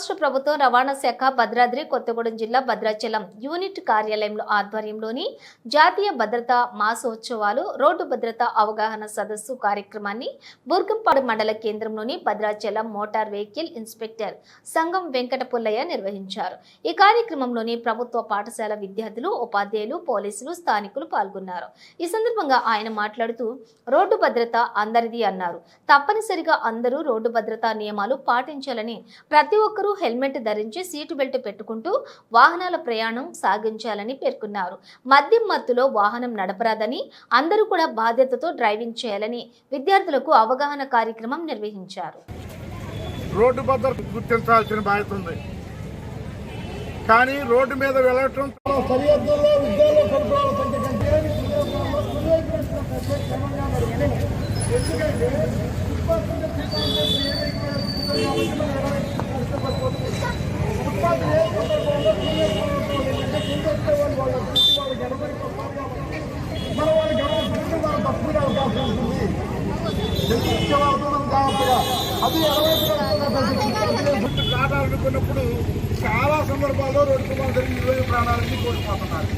రాష్ట్ర ప్రభుత్వం రవాణా శాఖ భద్రాద్రి కొత్తగూడెం జిల్లా భద్రాచలం యూనిట్ కార్యాలయంలో ఆధ్వర్యంలోని జాతీయ భద్రతా మాసోత్సవాలు రోడ్డు భద్రతా అవగాహన సదస్సు కార్యక్రమాన్ని బుర్గంపాడు మండల కేంద్రంలోని Bhadrachalam motor vehicle inspector Sangam Venkata Pullaiah నిర్వహించారు. ఈ కార్యక్రమంలోని ప్రభుత్వ పాఠశాల విద్యార్థులు ఉపాధ్యాయులు పోలీసులు స్థానికులు పాల్గొన్నారు. ఈ సందర్భంగా ఆయన మాట్లాడుతూ రోడ్డు భద్రత అందరిది అన్నారు. తప్పనిసరిగా అందరూ రోడ్డు భద్రతా నియమాలు పాటించాలని ప్రతి ఒక్కరూ హెల్మెట్ ధరించి సీటు బెల్ట్ పెట్టుకుంటూ వాహనాల ప్రయాణం సాగించాలని పేర్కొన్నారు. మద్యం మత్తులో వాహనం నడపరాదని అందరూ కూడా బాధ్యతతో డ్రైవింగ్ చేయాలని విద్యార్థులకు అవగాహన కార్యక్రమం నిర్వహించారు. రోడ్డు భద్రత గుర్తించాల్సిన బాధ్యత ఉంది. కానీ రోడ్డు మీద వెళ్ళటం సరిహద్దుల్లో విద్యాలయ సదుపాయాల సంఖ్య కంటే. ఎందుకంటే ఫుట్పాత్ మీద సీతారాం గారు ఏ వెహికల్ ఎక్కుతుంది కాబట్టి మనం కష్టపడిపోతుంది. ఫుట్పాత్ ఏ సందర్భంలో ఏంటంటే కిందొచ్చే వాళ్ళు వాళ్ళ దృష్టి వాళ్ళకి ఎడమై పోతారు కాబట్టి మనం వాళ్ళు గమనించుకుంటే వాళ్ళు తప్పుకునే అవకాశం ఉంటుంది ఎదురించే వాళ్ళతో మనం జాగ్రత్తగా కాదనుకున్నప్పుడు చాలా సందర్భాల్లో రోడ్డు ప్రమాదాలు ఇరవై ప్రాణాలన్నీ కోల్పోతున్నారు.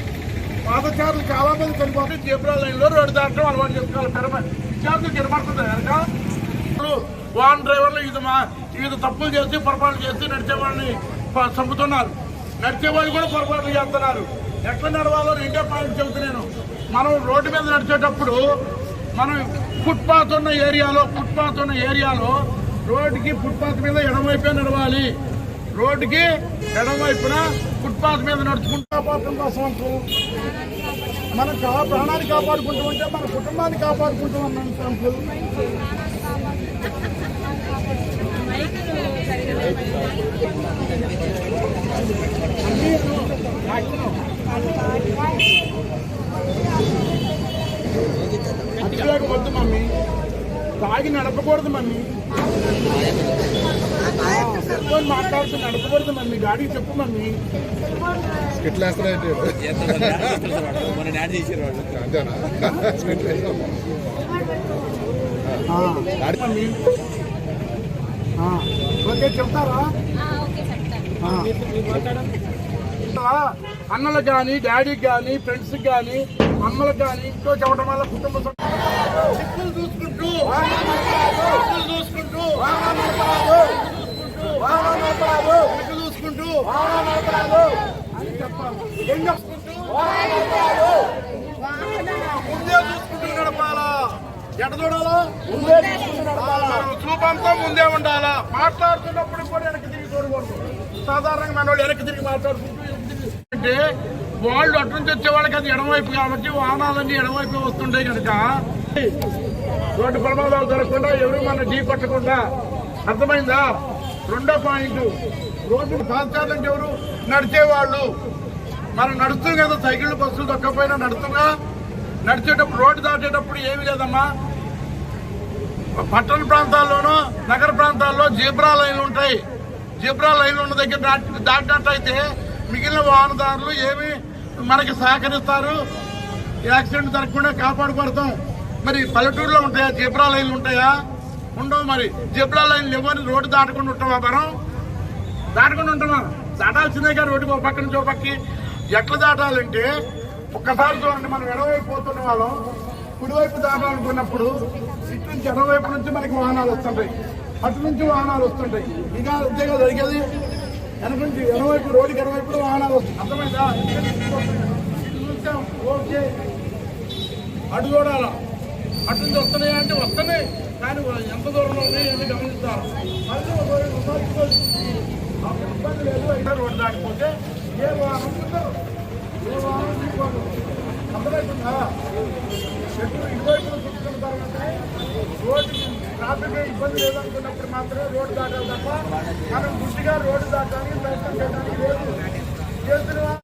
పాదచారులు చాలా మంది చనిపోతే జీబ్రా లైన్లో రోడ్డు దాటడం అలవాటు చేసుకోవాలి. విద్యార్థులు కనబడుతుంది కనుక ఇప్పుడు వాన్ డ్రైవర్లు ఇది మా ఇది తప్పులు చేసి పొరపాట్లు చేసి నడిచే వాళ్ళని చంపుతున్నారు. నడిచే వాళ్ళు కూడా పొరపాట్లు చేస్తున్నారు. ఎట్లా నడవాలో రెండే పాయింట్ చెబుతున్నాను మనం రోడ్డు మీద నడిచేటప్పుడు మనం ఫుట్పాత్ ఉన్న ఏరియాలో ఫుట్పాత్ ఉన్న ఏరియాలో రోడ్డుకి ఫుట్పాత్ మీద ఎడమవైపే నడవాలి. రోడ్డుకి ఎడమవైపున ఫుట్పాత్ మీద నడుచుకుంటూ కాపాడటం కోసం మన ప్రాణాన్ని కాపాడుకుంటూ ఉంటే మన కుటుంబాన్ని కాపాడుకుంటూ ఉన్నాం అంకుల్ అతివేగం వద్దు మమ్మీ. తాగి నడపకూడదు మమ్మీ. ఫోన్ మాట్లాడుతూ నడపకూడదు మమ్మీ గాడికి చెప్పు మమ్మీ ఎట్లా వేస్తారంటే మన డాడీ చేసారు వాళ్ళు అంతేనా? స్కిట్ వేస్తాం. మమ్మీ ఆ, ఓకే చెప్తారా? ఆ. అన్నలకు కానీ డాడీకి కానీ ఫ్రెండ్స్ కానీ అమ్మలకు కానీ ఇంట్లో చెప్పడం వల్ల కుటుంబ సభ్యులు చెప్పులు చూసుకుంటూ చెప్పులు చూసుకుంటూ చెప్పులు చూసుకుంటూ అని చెప్పాలి ఏం చెప్పుకుంటూ ముందే చూసుకుంటూ నడపాలా? ఎట చూడాలా? ముందే చూసుకుంటూ నడపాలా? చూపంతో ముందే ఉండాలా? మాట్లాడుతున్నప్పుడు కూడా వెనక్కి తిరిగి చూడకూడదు. సాధారణంగా మన వాళ్ళు వెనక్కి తిరిగి మాట్లాడుకుంటూ అంటే వాళ్ళు అటు నుంచి వచ్చే వాళ్ళకి అది ఎడమవైపు కాబట్టి వాహనాలన్నీ ఎడమవైపు వస్తుండే కనుక రోడ్డు ప్రమాదాలు జరగకుండా ఎవరు మన ఢీ పట్టకుండా. అర్థమైందా? రెండో పాయింట్ రోడ్డు పాల్చాలంటే ఎవరు నడిచేవాళ్ళు? మనం నడుస్తూ కదా సైకిళ్ళు బస్సులు దొక్కపోయినా నడుస్తున్నా. నడిచేటప్పుడు రోడ్డు దాటేటప్పుడు ఏమీ లేదమ్మా. పట్టణ ప్రాంతాల్లోనూ నగర ప్రాంతాల్లో జీబ్రా లైన్లు ఉంటాయి. జీబ్రా లైన్లు ఉన్న దగ్గర దాటి దాటినట్టయితే మిగిలిన వాహనదారులు ఏమి మనకి సహకరిస్తారు. యాక్సిడెంట్ జరగకుండా కాపాడుపడతాం మరి పల్లెటూరులో ఉంటాయా? జీబ్రా లైన్లు ఉంటాయా? ఉండవు మరి. జీబ్రా లైన్లు ఇవ్వని రోడ్డు దాటకుండా ఉంటామా మనం దాటకుండా ఉంటామా? దాటాల్సిందే కానీ రోడ్డుకి ఒక పక్కన చోపక్కి ఎట్లా దాటాలంటే ఒక్కసారి చూడండి మనం ఎడవైపు పోతున్న వాళ్ళం. కుడివైపు దాటాలనుకున్నప్పుడు ఇటు నుంచి ఎడవైపు నుంచి మనకి వాహనాలు వస్తుంటాయి. అటు నుంచి వాహనాలు వస్తుంటాయి. ఇక కదా జరిగేది? వెనక నుంచి ఎడవైపు రోడ్డుకి ఎడవైపు వాహనాలు వస్తాయి. అర్థమైందా? చూసాం, ఓకే. అటు చూడాలా? అటు నుంచి వస్తున్నాయా అంటే వస్తున్నాయి. కానీ ఎంత దూరంలో ఉన్నాయి గమనిస్తారు మళ్ళీ ఒకసారి ఇబ్బంది లేదు అయితే రోడ్డు దాటిపోతే ఏ వాహనం ఏ వాహనం తీసుకోదు. అర్థమవుతుందా చెట్లు ఇటువైపున చుట్టుకుంటారంటే రోడ్డుకి ట్రాఫిక్ ఇబ్బంది లేదనుకున్నప్పుడు మాత్రమే రోడ్డు దాటాలి తప్ప మనం గుడ్డిగా రోడ్డు దాటానికి ప్రయత్నం చేయడానికి లేదు. చేస్తున్న